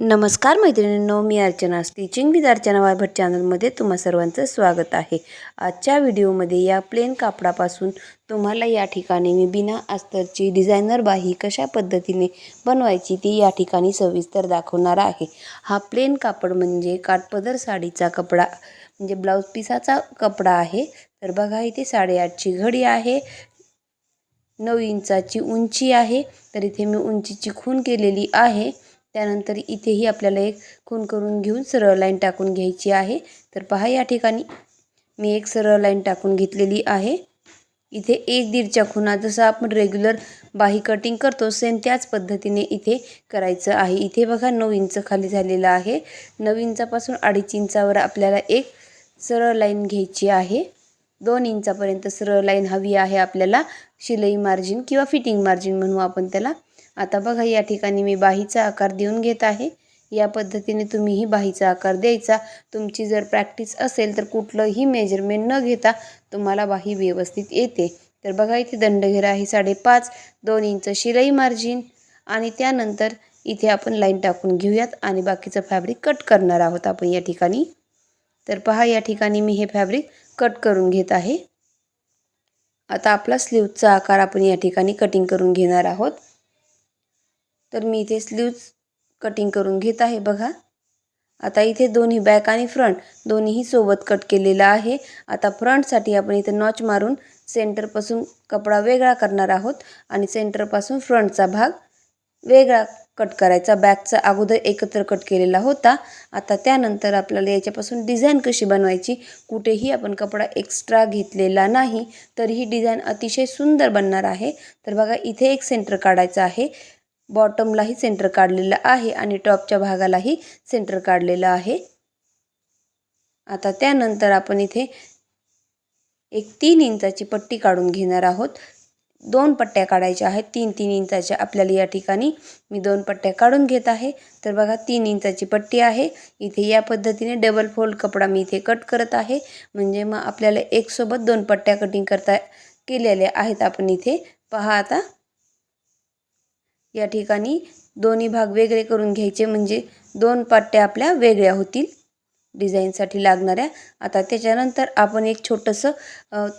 नमस्कार मैत्रिणींनो मी अर्चना स्टिचिंग विद अर्चना वायभट चॅनलमध्ये तुम्हा सर्वांचं स्वागत आहे. आजच्या व्हिडिओमध्ये या प्लेन कापडापासून तुम्हाला या ठिकाणी मी बिना अस्तरची डिझायनर बाही कशा पद्धतीने बनवायची ती या ठिकाणी सविस्तर दाखवणार आहे. हा प्लेन कापड म्हणजे काटपदर साडीचा कपडा म्हणजे ब्लाऊज पिसाचा कपडा आहे. तर बघा इथे साडेआठची घडी आहे नऊ इंचाची उंची आहे. तर इथे मी उंचीची खून केलेली आहे. त्यानंतर इथेही आपल्याला एक खून करून घेऊन सरळ लाईन टाकून घ्यायची आहे. तर पहा या ठिकाणी मी एक सरळ लाईन टाकून घेतलेली आहे. इथे एक दीडच्या खुणा जसं आपण रेग्युलर बाही कटिंग करतो सेम त्याच पद्धतीने इथे करायचं आहे. इथे बघा नऊ इंच खाली झालेलं आहे. नऊ इंचापासून अडीच इंचावर आपल्याला एक सरळ लाईन घ्यायची आहे. दोन इंचापर्यंत सरळ लाईन हवी आहे आपल्याला. शिलाई मार्जिन किंवा फिटिंग मार्जिन म्हणू आपण त्याला. आता बघा या ठिकाणी मी बाहीचा आकार देऊन घेत आहे. या पद्धतीने तुम्हीही बाहीचा आकार द्यायचा. तुमची जर प्रॅक्टिस असेल तर कुठलंही मेजरमेंट न घेता तुम्हाला बाही व्यवस्थित येते. तर बघा इथे दंडघेरा आहे साडेपाच दोन इंच शिलाई मार्जिन आणि त्यानंतर इथे आपण लाईन टाकून घेऊयात आणि बाकीचं फॅब्रिक कट करणार आहोत आपण या ठिकाणी. तर पहा या ठिकाणी मी हे फॅब्रिक कट करून घेत आहे. आता आपला स्लीवचा आकार आपण या ठिकाणी कटिंग करून घेणार आहोत. तर मी इथे स्लीव्ज कटिंग करून घेत आहे बघा. आता इथे दोन्ही बॅक आणि फ्रंट दोन्हीही सोबत कट केलेला आहे. आता फ्रंटसाठी आपण इथे नॉच मारून सेंटरपासून कपडा वेगळा करणार आहोत आणि सेंटरपासून फ्रंटचा भाग वेगळा कट करायचा. बॅकचा अगोदर एकत्र कट केलेला होता. आता त्यानंतर आपल्याला याच्यापासून डिझाईन कशी बनवायची कुठेही आपण कपडा एक्स्ट्रा घेतलेला नाही तर ही डिझाईन अतिशय सुंदर बनणार आहे. तर बघा इथे एक सेंटर काढायचं आहे. बॉटमलाही सेंटर काढलेलं आहे आणि टॉपच्या भागालाही सेंटर काढलेलं आहे. आता त्यानंतर आपण इथे एक तीन इंचाची पट्टी काढून घेणार आहोत. दोन पट्ट्या काढायच्या आहेत. तीन तीन इंचाच्या आपल्याला या ठिकाणी मी दोन पट्ट्या काढून घेत आहे. तर बघा तीन इंचाची पट्टी आहे. इथे या पद्धतीने डबल फोल्ड कपडा मी इथे कट करत आहे. म्हणजे मग आपल्याला एकसोबत दोन पट्ट्या कटिंग करता केलेल्या आहेत. आपण इथे पहा आता. या ठिकाणी दोन्ही भाग वेगळे करून घ्यायचे म्हणजे दोन पट्ट्या आपल्या वेगळ्या होतील डिझाईनसाठी लागणाऱ्या. आता त्याच्यानंतर आपण एक छोटंसं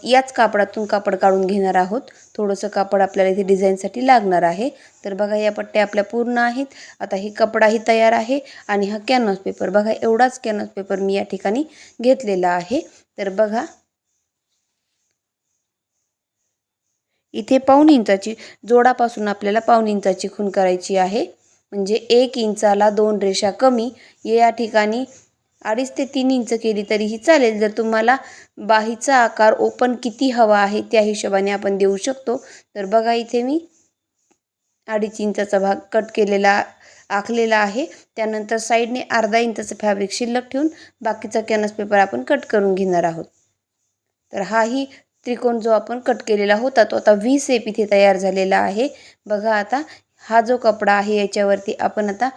याच कापडातून कापड काढून घेणार आहोत. थोडंसं कापड आपल्याला इथे डिझाईनसाठी लागणार आहे. तर बघा या पट्ट्या आपल्या पूर्ण आहेत. आता हे कपडाही तयार आहे आणि हा कॅनव्हास पेपर बघा एवढाच कॅनव्हास पेपर मी या ठिकाणी घेतलेला आहे. तर बघा इथे पाऊन इंचाची जोडापासून आपल्याला पाऊन इंचाची खून करायची आहे. म्हणजे एक इंचाला दोन रेषा कमी. या ठिकाणी अडीच ते तीन इंच केली तरीही चालेल. जर तुम्हाला बाहीचा आकार ओपन किती हवा आहे त्या हिशोबाने आपण देऊ शकतो. तर बघा इथे मी अडीच इंचाचा भाग कट केलेला आखलेला आहे. त्यानंतर साईडने अर्धा इंचाचं फॅब्रिक शिल्लक ठेवून बाकीचा कॅनस पेपर आपण कट करून घेणार आहोत. तर हाही त्रिकोण जो आपण कट केलेला होता तो आता व्ही सेप इथे तयार झालेला आहे. बघा आता हा जो कपडा आहे याच्यावरती आपण आता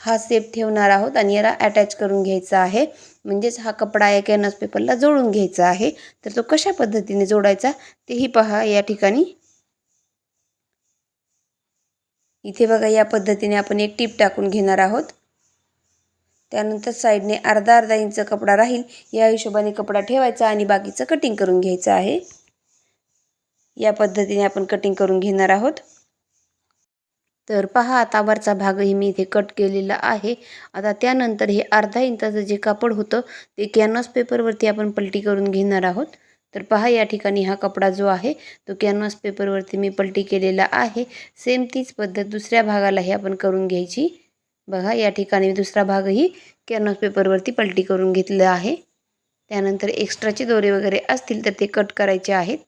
हा सेप ठेवणार आहोत आणि याला अटॅच करून घ्यायचा आहे. म्हणजेच हा कपडा या कॅनस पेपरला जोडून घ्यायचा आहे. तर तो कशा पद्धतीने जोडायचा तेही पहा या ठिकाणी. इथे बघा या पद्धतीने आपण एक टीप टाकून घेणार आहोत. त्यानंतर साईडने अर्धा अर्धा इंच कपडा राहील. या हिशोबाने कपडा ठेवायचा आणि बाकीचं कटिंग करून घ्यायचं आहे. या पद्धतीने आपण कटिंग करून घेणार आहोत. तर पहा आता वरचा भागही मी इथे कट केलेला आहे. आता त्यानंतर हे अर्धा इंचाचं जे कापड होतं ते कॅनव्हास पेपरवरती आपण पलटी करून घेणार आहोत. तर पहा या ठिकाणी हा कपडा जो आहे तो कॅनव्हास पेपरवरती मी पलटी केलेला आहे. सेम तीच पद्धत दुसऱ्या भागालाही आपण करून घ्यायची. बघा या ठिकाणी दुसरा भागही कॅनव्हास पेपरवरती पलटी करून घेतलं आहे. त्यानंतर एक्स्ट्राचे दोरे वगैरे असतील तर ते कट करायचे आहेत.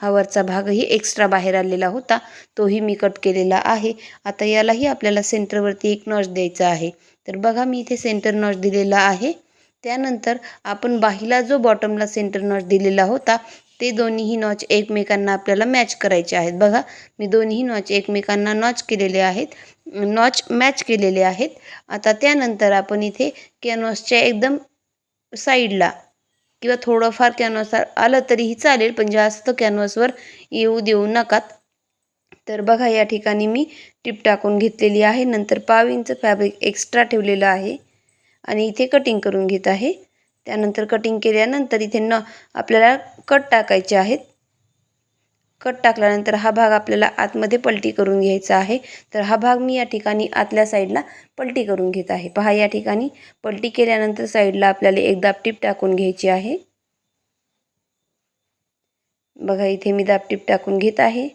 हा वरचा भागही एक्स्ट्रा बाहेर आलेला होता तोही मी कट केलेला आहे. आता यालाही आपल्याला सेंटरवरती एक नॉच द्यायचा आहे. तर बघा मी इथे सेंटर नॉच दिलेला आहे. त्यानंतर आपण बाहीला जो बॉटमला सेंटर नॉच दिलेला होता ते दोन्हीही नॉच एकमेकांना आपल्याला मॅच करायचे आहेत. बघा मी दोन्हीही नॉच एकमेकांना नॉच केलेले आहेत. नॉच मॅच केलेले आहेत. आता त्यानंतर आपण इथे कॅनव्हासच्या एकदम साईडला किंवा थोडंफार कॅनव्हासवर आलं तरीही चालेल पण जास्त कॅनव्हासवर येऊ देऊ नकात. तर बघा या ठिकाणी मी टिप टाकून घेतलेली आहे. नंतर पाव इंच फॅब्रिक एक्स्ट्रा ठेवलेलं आहे. आणि इथे कटिंग करून घेत आहे. त्यानंतर कटिंग केल्यानंतर इथे न आपल्याला कट टाकायचे आहेत. कट टाकल्यानंतर हा भाग आपल्याला आतमध्ये पलटी करून घ्यायचा आहे. तर हा भाग मी या ठिकाणी आतल्या साईडला पलटी करून घेत आहे. पहा या ठिकाणी पलटी केल्यानंतर साईडला आपल्याला एक दापटीप टाकून घ्यायची आहे. बघा इथे मी दापटीप टाकून घेत आहे.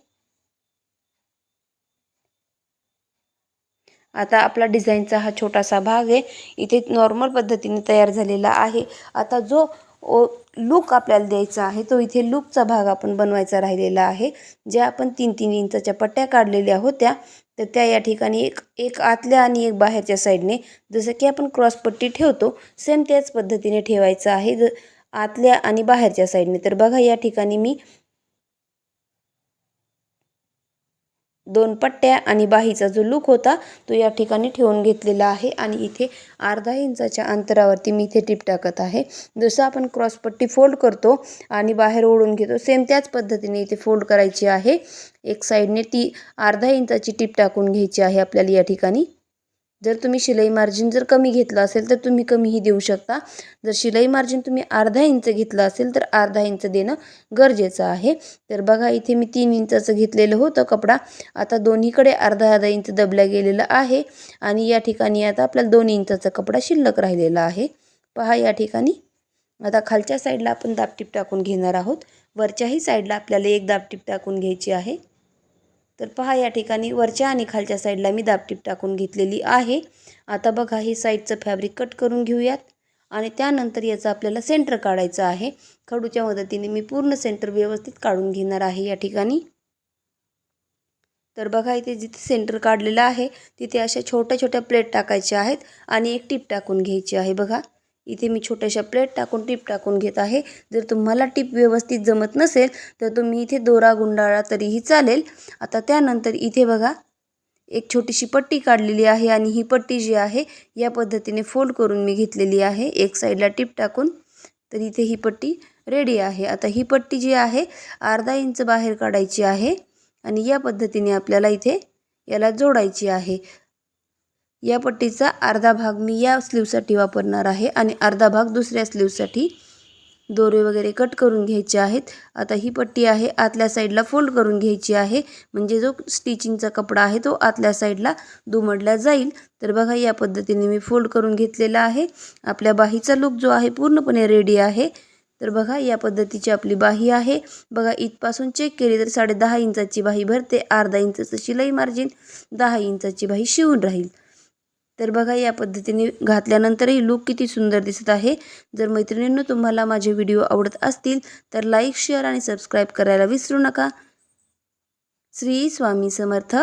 आता आपला डिझाईनचा हा छोटासा भाग आहे. इथे नॉर्मल पद्धतीने तयार झालेला आहे. आता जो ओ लूक आपल्याला द्यायचा आहे तो इथे लूकचा भाग आपण बनवायचा राहिलेला आहे. ज्या आपण तीन तीन इंचाच्या पट्ट्या काढलेल्या होत्या तर त्या या ठिकाणी एक एक आतल्या आणि एक बाहेरच्या साईडने जसं की आपण क्रॉसपट्टी ठेवतो सेम त्याच पद्धतीने ठेवायचं आहे. ज आतल्या आणि बाहेरच्या साईडने तर बघा या ठिकाणी मी दोन पट्ट्या आणि बाहीचा जो लूक होता तो या ठिकाणी ठेवून घेतलेला आहे. आणि इथे अर्धा इंचाच्या अंतरावरती मी इथे टिप टाकत आहे. जसं आपण क्रॉसपट्टी फोल्ड करतो आणि बाहेर ओढून घेतो सेम त्याच पद्धतीने इथे फोल्ड करायची आहे. एक साईडने ती अर्धा इंचाची टिप टाकून घ्यायची आहे आपल्याला या ठिकाणी. जर तुम्ही शिलाई मार्जिन जर कमी घेतलं असेल तर तुम्ही कमीही देऊ शकता. जर शिलाई मार्जिन तुम्ही अर्धा इंच घेतलं असेल तर अर्धा इंच देणं गरजेचं आहे. तर बघा इथे मी तीन इंचाचं घेतलेलं होतं कपडा. आता दोन्हीकडे अर्धा अर्धा इंच दबल्या गेलेलं आहे आणि या ठिकाणी आता आपल्याला दोन इंचाचा कपडा शिल्लक राहिलेला आहे. पहा या ठिकाणी. आता खालच्या साईडला आपण दापटीप टाकून घेणार आहोत. वरच्याही साईडला आपल्याला एक दापटीप टाकून घ्यायची आहे. तर पहा या ठिकाणी वरच्या आणि खालच्या साईडला मी दापटीप टाकून घेतलेली आहे. आता बघा हे साईडचं फॅब्रिक कट करून घेऊयात. आणि त्यानंतर याचं आपल्याला सेंटर काढायचं आहे. खडूच्या मदतीने मी पूर्ण सेंटर व्यवस्थित काढून घेणार आहे या ठिकाणी. तर बघा इथे जिथे सेंटर काढलेलं आहे तिथे अशा छोट्या छोट्या प्लेट टाकायच्या आहेत आणि एक टीप टाकून घ्यायची आहे. बघा इथे मी छोट्याशा प्लेट टाकून टीप टाकून घेत आहे. जर तुम्हाला टीप व्यवस्थित जमत नसेल तर तुम्ही इथे दोरा गुंडाळा तरीही चालेल. आता त्यानंतर इथे बघा एक छोटीशी पट्टी काढलेली आहे आणि ही पट्टी जी आहे या पद्धतीने फोल्ड करून मी घेतलेली आहे. एक साईडला टीप टाकून तर इथे ही पट्टी रेडी आहे. आता ही पट्टी जी आहे अर्धा इंच बाहेर काढायची आहे आणि या पद्धतीने आपल्याला इथे याला जोडायची आहे. या पट्टीचा अर्धा भाग मी या स्लीवसाठी वापरणार आहे आणि अर्धा भाग दुसऱ्या स्लीवसाठी दोरे वगैरे कट करून घ्यायचे आहेत. आता ही पट्टी आहे आतल्या साईडला फोल्ड करून घ्यायची आहे. म्हणजे जो स्टिचिंगचा कपडा आहे तो आतल्या साईडला दुमडला जाईल. तर बघा या पद्धतीने मी फोल्ड करून घेतलेला आहे. आपल्या बाहीचा लुक जो आहे पूर्णपणे रेडी आहे. तर बघा या पद्धतीची आपली बाही आहे. बघा इथपासून चेक केली तर साडे दहा इंचाची बाही भरते. अर्धा इंचाचं शिलाई मार्जिन दहा इंचाची बाही शिवून राहील. तर बघा या पद्धतीने घातल्यानंतरही लूक किती सुंदर दिसत आहे. जर मैत्रिणींनो तुम्हाला माझे व्हिडिओ आवडत असतील तर लाईक शेअर आणि सबस्क्राईब करायला विसरू नका. श्री स्वामी समर्थ.